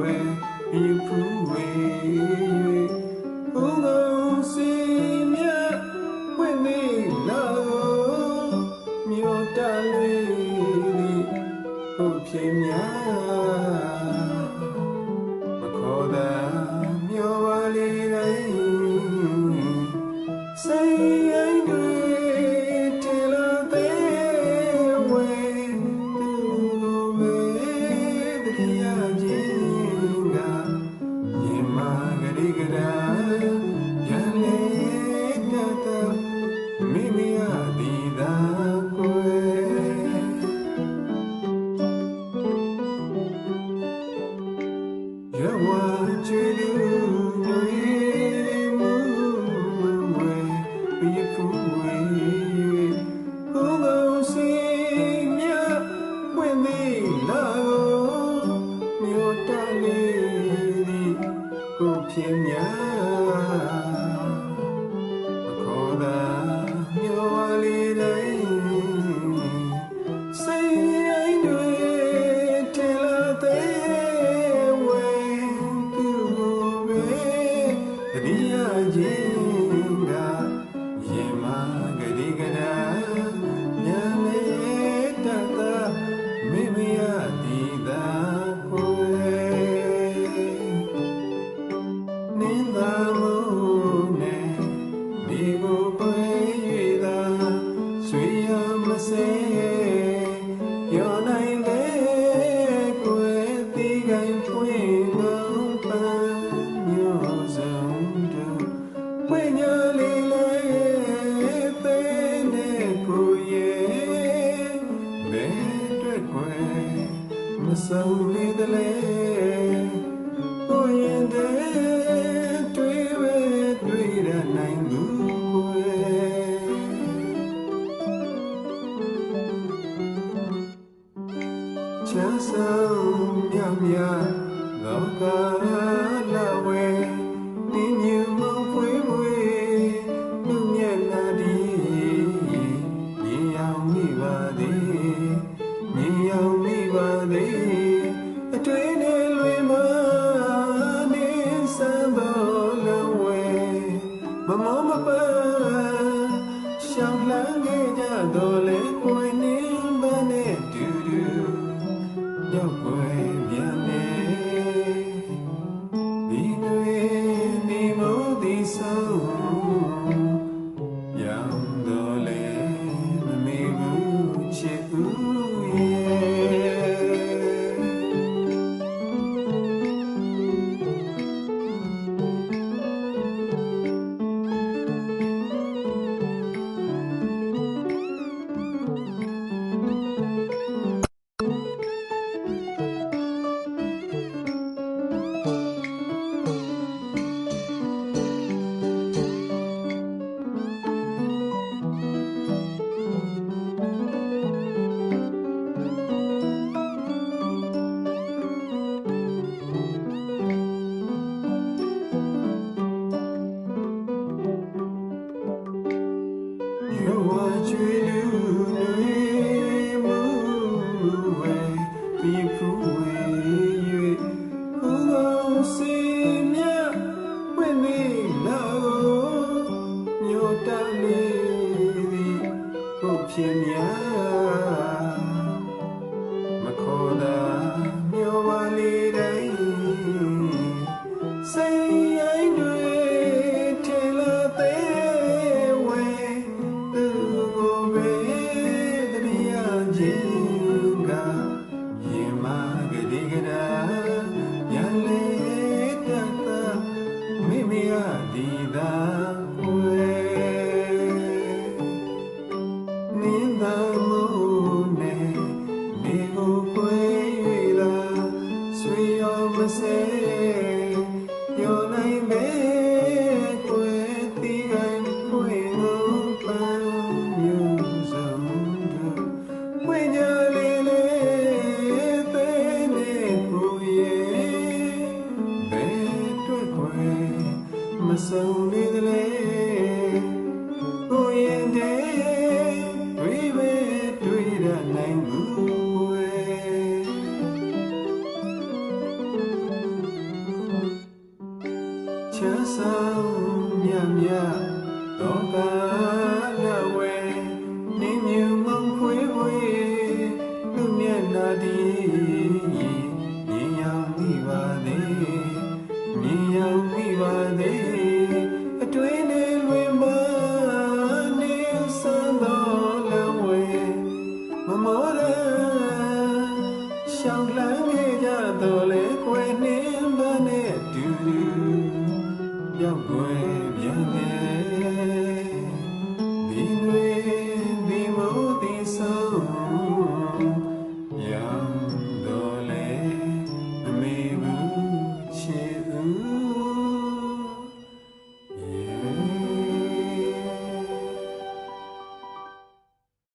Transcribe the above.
pray, you pray. Kuno simia, wini lao, myo dalili, upye mia. 天宁 ဆုံးနေတယ်လေကိုရင်တဲ့တွေ့ဝဲတွေ့ရနိုင်ဘူးကွယ်ချမ်းသာမြမြလောက ယောင်မိပါသည်အတွေ့နဲ့လွင်မနေစံတော်လဝဲမမမပရှောင်းလန်းခဲ့ကြတော်လဲပွင့် 平民 လောကလဝဲနေမြုံမောင်ဖွေးဖွေးလူမျက်နာဒီမြင်ရောင်မိပါသည်မြင်ရောင်မိပါသည်အတွင်းနေ